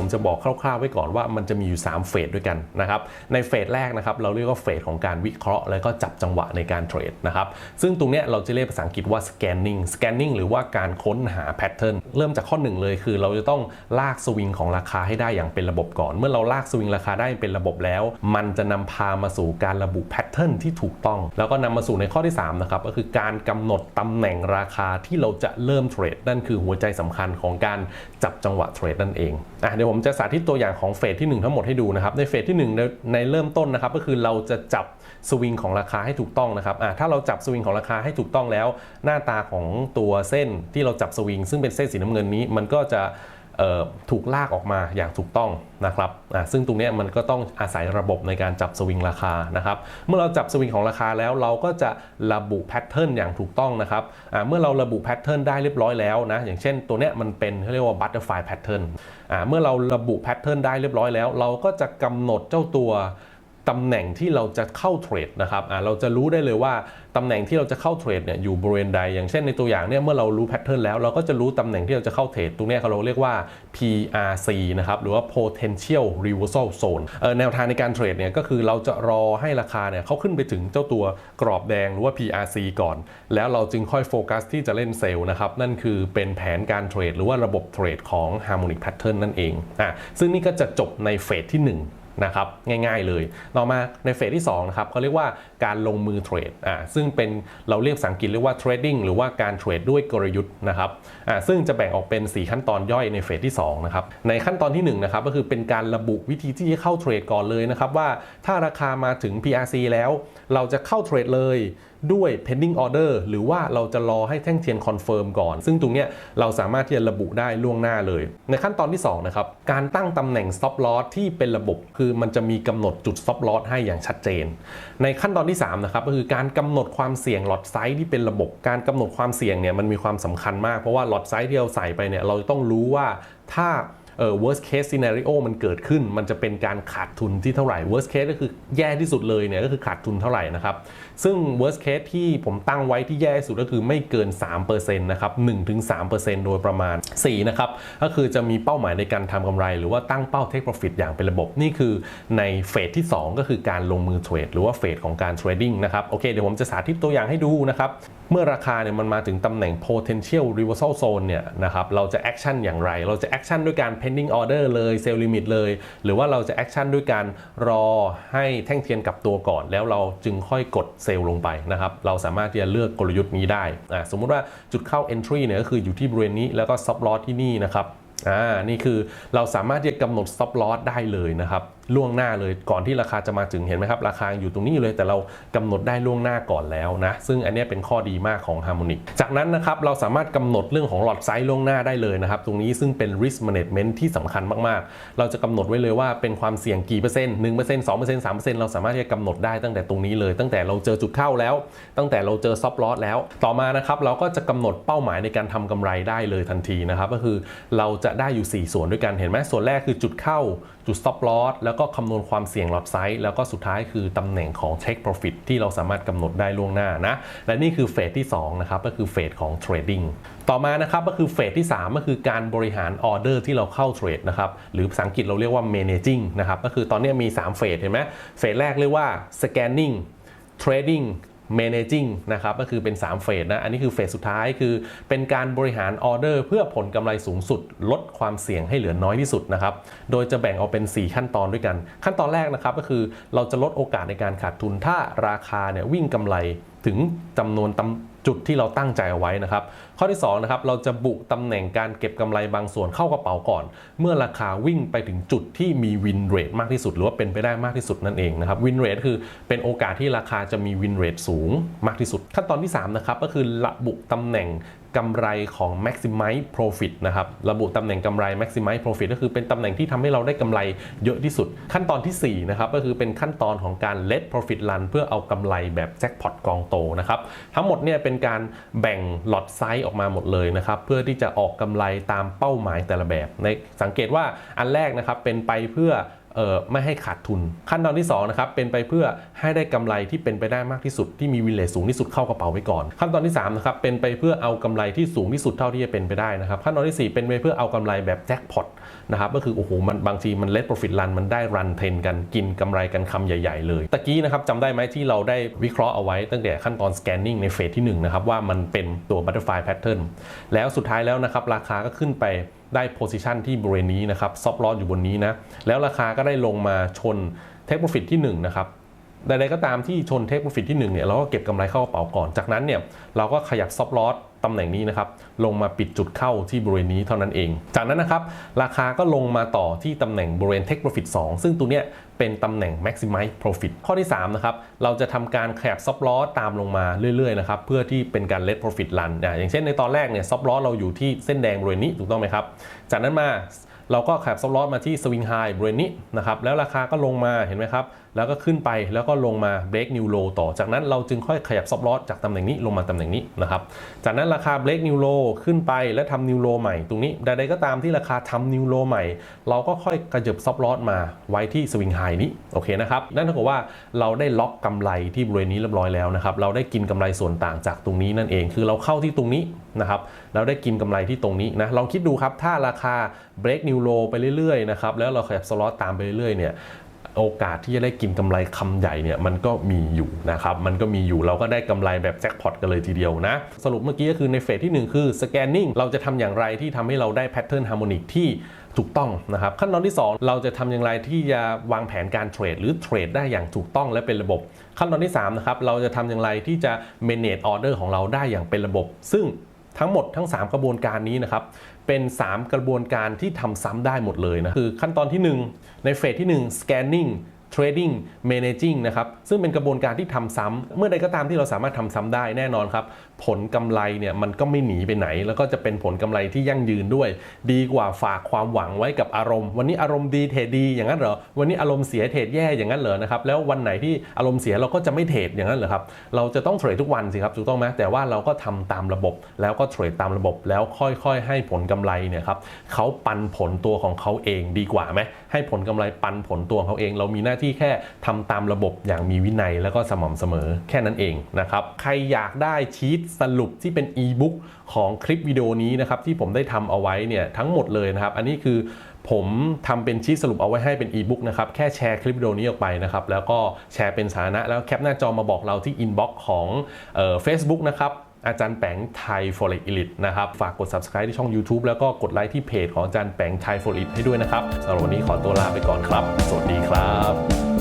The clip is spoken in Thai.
ผมจะบอกคร่าวๆไว้ก่อนว่ามันจะมีอยู่ 3 เฟสด้วยกันนะครับในเฟสแรกนะครับเราเรียกว่าเฟสของการวิเคราะห์ แล้วก็จับจังหวะในการเทรดนะครับซึ่งตรงเนี้ยเราจะเรียกภาษาอังกฤษว่า scanning scanning หรือว่าการค้นหาแพทเทิร์นเริ่มจากข้อหนึ่งเลยคือ เราจะต้องลากสวิงของราคาให้ได้อย่างเป็นระบบก่อน เมื่อเราลากสวิงราคาได้เป็นระบบแล้ว มันจะนำพามาสู่การระบุแพทเทิร์นที่ถูกต้อง แล้วก็นำมาสู่ในข้อที่3นะครับก็คือการกำหนดตำแหน่งราคาที่เราจะเริ่มเทรดนั่นคือหัวใจสำคัญของการจับจังหวะเทรดนั่นเองอะเดี๋ยวผมจะสาธิตตัวอย่างของเฟสที่ 1 ทั้งหมดให้ดูนะครับ ในเฟสที่ 1 ในในเริ่มต้นนะครับ ก็คือเราจะจับสวิงของราคาให้ถูกต้องนะครับอะถ้าเราจับสวิงของราคาให้ถูกต้องแล้ว หน้าตาของตัวเส้นที่เราจับสวิงซึ่งเป็นเส้นสีน้ำเงินนี้มันก็จะ ถูกลากออกมาอย่างถูกต้องนะครับซึ่งตรงนี้มันก็ต้องอาศัยระบบในการจับสวิงราคานะครับ เมื่อเราจับสวิงของราคาแล้วเราก็จะระบุแพทเทิร์นอย่างถูกต้องนะครับเมื่อเราระบุแพทเทิร์นได้เรียบร้อยแล้วนะอย่างเช่นตัวเนี้ยมันเป็นเขาเรียกว่าบัตเตอร์ไฟแพทเทิร์นเมื่อเราระบุแพทเทิร์นได้เรียบร้อยแล้ว เราก็จะกำหนดเจ้าตัว ตำแหน่งที่เราจะเข้าเทรดนะครับเราจะรู้ได้เลยว่าตำแหน่งที่เราจะเข้าเทรดเนี่ยอยู่บริเวณใด อย่างเช่นในตัวอย่างเนี่ยเมื่อเรารู้แพทเทิร์นแล้วเราก็จะรู้ตำแหน่งที่เราจะเข้าเทรดตรงนี้เราเรียกว่า PRC นะครับหรือว่า potential reversal zone แนวทางในการเทรดเนี่ยก็คือเราจะรอให้ราคาเนี่ยเขาขึ้นไปถึงเจ้าตัวกรอบแดงหรือว่า PRC ก่อน แล้วเราจึงค่อยโฟกัสที่จะเล่นเซลล์นะครับนั่นคือเป็นแผนการเทรดหรือว่าระบบเทรดของ harmonic pattern นั่นเองอะซึ่งนี่ก็จะจบในเฟสที่ 1 นะครับง่ายๆเลย ต่อมาในเฟสที่2นะครับเขาเรียกว่า การลงมือเทรดอ่าซึ่งเป็นเราเรียกภาษาอังกฤษเรียกว่า trading หรือว่าการเทรดด้วยกลยุทธ์นะครับอ่าซึ่งจะแบ่งออกเป็น 4 ขั้นตอนย่อยในเฟสที่2นะครับในขั้นตอนที่1นะครับก็คือเป็นการระบุวิธีที่จะเข้าเทรดก่อนเลยนะครับว่าถ้าราคามาถึง PRC แล้ว เราจะเข้าเทรดเลยด้วย pending order หรือว่าเราจะรอให้แท่งเทียนคอนเฟิร์มก่อน ซึ่งตรงเนี้ยเราสามารถที่จะระบุได้ล่วงหน้าเลย ในขั้นตอนที่2นะครับ การตั้งตำแหน่ง stop loss ที่เป็นระบบคือมันจะมีกำหนดจุด stop loss ให้อย่างชัดเจน ในขั้นตอนที่3นะครับก็คือการกำหนดความเสี่ยงหลอดไซส์ที่เป็นระบบ การกำหนดความเสี่ยงเนี่ยมันมีความสำคัญมากเพราะว่าหลอดไซส์ที่เราใส่ไปเนี่ยเราต้องรู้ว่าถ้า เอ่อ worst case scenario มันเกิดขึ้น มันจะเป็นการขาดทุนที่เท่าไหร่ worst case ก็คือแย่ที่สุดเลยเนี่ยก็คือขาดทุนเท่าไหร่นะครับ ซึ่ง worst case ที่ผมตั้งไว้ที่แย่ที่สุดก็คือไม่เกิน 3%นะครับ1-3%โดยประมาณ 4 นะครับ ก็คือจะมีเป้าหมายในการทำกำไร หรือว่าตั้งเป้า take profit อย่างเป็นระบบนี่คือในเฟสที่ 2 ก็คือการลงมือเทรดหรือว่าเฟสของการ trading นะครับโอเคเดี๋ยวผมจะสาธิตตัวอย่างให้ดูนะครับ เมื่อราคาเนี่ยมันมาถึงตำแหน่ง potential reversal zone เนี่ยนะครับเราจะ action อย่างไร เราจะ action ด้วยการ pending order เลย sell limit เลย หรือว่าเราจะ action ด้วยการรอให้แท่งเทียนกลับตัวก่อน แล้วเราจึงค่อยกดเซลล์ลงไปนะครับเราสามารถที่จะเลือกกลยุทธ์นี้ได้อ่าสมมุติว่าจุดเข้า entry เนี่ยก็คืออยู่ที่บริเวณนี้แล้วก็ stop loss ที่นี่นะครับอ่านี่คือเราสามารถที่จะกำหนด stop loss ได้เลยนะครับ ล่วงหน้าเลยก่อนที่ราคาจะมาถึงเห็นไหมครับ ราคาอยู่ตรงนี้อยู่เลยแต่เรากำหนดได้ล่วงหน้าก่อนแล้วนะ ซึ่งอันนี้เป็นข้อดีมากของ Harmonic จากนั้นนะครับเราสามารถกำหนดเรื่องของ lot size ล่วงหน้าได้เลยนะครับตรงนี้ซึ่งเป็น risk management ที่สำคัญมากๆ เราจะกำหนดไว้เลยว่าเป็นความเสี่ยงกี่เปอร์เซ็นต์1% 2% 3%เซ็นต์สองเปอร์เซ็นต์สามเปอร์เซ็นต์เราสามารถที่จะกำหนดได้ตั้งแต่ตรงนี้เลย ตั้งแต่เราเจอจุดเข้าแล้ว ตั้งแต่เราเจอ stop loss แล้ว ต่อมานะครับเราก็จะกำหนดเป้าหมายในการทำกำไรได้เลยทันทีนะครับก็คือเราจะได้อยู่ 4 ส่วนด้วยกันเห็นไหมส่วนแรกคือจุดเข้าจุด stop loss แล้วก็คำนวณความเสี่ยงรับไซส์แล้วก็สุดท้ายคือตำแหน่งของ take profit ที่เราสามารถกำหนดได้ล่วงหน้านะ และนี่คือเฟสที่2นะครับก็คือเฟสของเทรดดิ้งต่อมานะครับก็คือเฟสที่ 3 ก็คือการบริหารออเดอร์ที่เราเข้าเทรดนะครับหรือภาษาอังกฤษเราเรียกว่า managing นะครับก็คือตอนนี้มี 3 เฟสเห็นไหมเฟสแรกเรียกว่า scanning trading managing นะครับก็คือเป็น 3 เฟสนะ อันนี้คือเฟสสุดท้ายคือเป็นการบริหารออเดอร์ เพื่อผลกำไรสูงสุด ลดความเสี่ยงให้เหลือน้อยที่สุดนะครับ โดยจะแบ่งออกเป็น 4 ขั้นตอนด้วยกัน ขั้นตอนแรกนะครับก็คือเราจะลดโอกาสในการขาดทุนถ้าราคาเนี่ยวิ่งกำไรถึงจำนวนต จุดที่เราตั้งใจเอาไว้นะครับ ข้อที่2นะครับเราจะบุตำแหน่งการเก็บกำไรบางส่วนเข้ากระเป๋าก่อน เมื่อราคาวิ่งไปถึงจุดที่มีวินเรทมากที่สุด หรือว่าเป็นไปได้มากที่สุดนั่นเองนะครับวินเรทคือเป็นโอกาสที่ราคาจะมีวินเรทสูงมากที่สุด ขั้นตอนที่3นะครับก็คือระบุตำแหน่ง กำไรของ maximize profit นะครับ ระบุตำแหน่งกำไร maximize profit ก็คือเป็นตำแหน่งที่ทำให้เราได้กำไรเยอะที่สุด ขั้นตอนที่ 4 นะครับ ก็คือเป็นขั้นตอนของการ let profit run เพื่อเอากำไรแบบแจ็คพอตกองโตนะครับ ทั้งหมดเนี่ยเป็นการแบ่ง lot size ออกมาหมดเลยนะครับ เพื่อที่จะออกกำไรตามเป้าหมายแต่ละแบบ ในสังเกตว่าอันแรกนะครับเป็นไปเพื่อ ไม่ให้ขาดทุน ขั้นตอนที่2นะครับเป็นไปเพื่อให้ได้กำไรที่เป็นไปได้มากที่สุด ที่มีวินเลทสูงที่สุดเข้ากระเป๋าไว้ก่อน ขั้นตอนที่3นะครับเป็นไปเพื่อเอากำไรที่สูงที่สุดเท่าที่จะเป็นไปได้นะครับขั้นตอนที่ 4 เป็นไปเพื่อเอากำไรแบบแจ็คพอตนะครับก็คือโอ้โหมันบางทีมันเลทโปรฟิตรันมันได้รันเทนกันกินกำไรกันคำใหญ่ ๆ เลยตะกี้นะครับจำได้ไหมที่เราได้วิเคราะห์เอาไว้ตั้งแต่ขั้นตอน scanning ในเฟสที่1นะครับว่ามันเป็นตัว butterfly pattern แล้วสุดท้ายแล้วนะครับราคาก็ขึ้นไป ได้โพซิชันที่บริเวณนี้นะครับ ซอฟลออยู่บนนี้นะ แล้วราคาก็ได้ลงมาชนเทคโปรฟิตที่1นะครับ ใดๆก็ตามที่ชนเทคโปรฟิตที่1เนี่ยเราก็เก็บกำไรเข้ากระเป๋าก่อน จากนั้นเนี่ยเราก็ขยับซอฟต์ลอสตำแหน่งนี้นะครับลงมาปิดจุดเข้าที่บริเวณนี้เท่านั้นเอง จากนั้นนะครับราคาก็ลงมาต่อที่ตำแหน่งบริเวณ Take Profit 2 ซึ่งตัวเนี้ยเป็นตำแหน่ง Maximize Profit ข้อที่3นะครับเราจะทำการขยับซอฟต์ลอสตามลงมาเรื่อยๆนะครับเพื่อที่เป็นการ Let Profit Run อย่างเช่นในตอนแรกเนี่ยซอฟต์ลอสเราอยู่ที่เส้นแดงบริเวณนี้ถูกต้องไหมครับจากนั้นมา เราก็ขยับซอฟต์ลอสมาที่สวิงไฮบริเวณนี้นะครับแล้วราคาก็ลงมาเห็นไหมครับ แล้วก็ขึ้นไปแล้วก็ลงมาเบรกนิวโลต่อจากนั้นเราจึงค่อยขยับซอฟต์ลอสจากตำแหน่งนี้ลงมาตำแหน่งนี้นะครับจากนั้นราคาเบรกนิวโลขึ้นไปและทำนิวโลใหม่ตรงนี้ใดๆก็ตามที่ราคาทำนิวโลใหม่ เราก็ค่อยกระเจิบซอฟต์ลอสมาไว้ที่สวิงไฮนี้โอเคนะครับนั่นเท่ากับว่าเราได้ล็อกกำไรที่บริเวณนี้เรียบร้อยแล้วนะครับเราได้กินกำไรส่วนต่างจากตรงนี้นั่นเอง คือเราเข้าที่ตรงนี้ นะครับเราได้กินกำไรที่ตรงนี้นะลองคิดดูครับถ้าราคาเบรกนิวโลไปเรื่อยๆนะครับแล้วเราขยับสล็อตตามไปเรื่อยๆเนี่ยโอกาสที่จะได้กินกำไรคำใหญ่เนี่ยมันก็มีอยู่นะครับมันก็มีอยู่เราก็ได้กำไรแบบแจ็คพอตกันเลยทีเดียวนะ สรุปเมื่อกี้ก็คือในเฟสที่ 1 คือ scanning เราจะทำอย่างไรที่ทำให้เราได้แพทเทิร์นฮาร์โมนิกที่ถูกต้องนะครับ ขั้นตอนที่ 2 เราจะทำอย่างไรที่จะวางแผนการเทรดหรือเทรดได้อย่างถูกต้องและเป็นระบบ ขั้นตอนที่3นะครับเราจะทำอย่างไรที่จะ manage order ของเราได้อย่างเป็นระบบ ซึ่ง ทั้งหมดทั้ง 3 กระบวนการนี้นะครับเป็น 3 กระบวนการที่ทำซ้ำได้หมดเลยนะคือขั้นตอนที่ 1 ในเฟสที่ 1 scanning trading managing นะครับซึ่งเป็นกระบวนการที่ทำซ้ำเมื่อใดก็ตามที่เราสามารถทำซ้ำได้แน่นอนครับ ผลกำไรเนี่ยมันก็ไม่หนีไปไหน แล้วก็จะเป็นผลกำไรที่ยั่งยืนด้วย ดีกว่าฝากความหวังไว้กับอารมณ์ วันนี้อารมณ์ดีเทรดดีอย่างนั้นเหรอวันนี้อารมณ์เสียเทรดแย่อย่างนั้นเหรอนะครับแล้ววันไหนที่อารมณ์เสียเราก็จะไม่เทรดอย่างนั้นเหรอครับเราจะต้องเทรดทุกวันสิครับถูกต้องไหมแต่ว่าเราก็ทำตามระบบ แล้วก็เทรดตามระบบแล้วค่อยๆ ให้ผลกำไรเนี่ยครับเขาปันผลตัวของเขาเองดีกว่าไหม ให้ผลกำไรปันผลตัวเขาเอง เรามีหน้าที่แค่ทำตามระบบอย่างมีวินัยแล้วก็สม่ำเสมอแค่นั้นเองนะครับใครอยากได้ชีตสรุปที่เป็นอีบุ๊กของคลิปวิดีโอนี้นะครับที่ผมได้ทำเอาไว้เนี่ยทั้งหมดเลยนะครับ อันนี้คือผมทำเป็นชีตสรุปเอาไว้ให้เป็นอีบุ๊กนะครับ แค่แชร์คลิปวิดีโอนี้ออกไปนะครับ แล้วก็แชร์เป็นสาธารณะแล้วแคปหน้าจอมาบอกเราที่อินบ็อกซ์ของเฟซบุ๊กนะครับ อาจารย์แปงไทย Forex Elite นะครับ ฝากกด subscribe ที่ช่อง YouTube แล้วก็กดไลค์ที่เพจของอาจารย์แปงไทย Forex Elite ให้ด้วยนะครับสำหรับวันนี้ขอตัวลาไปก่อนครับ สวัสดีครับ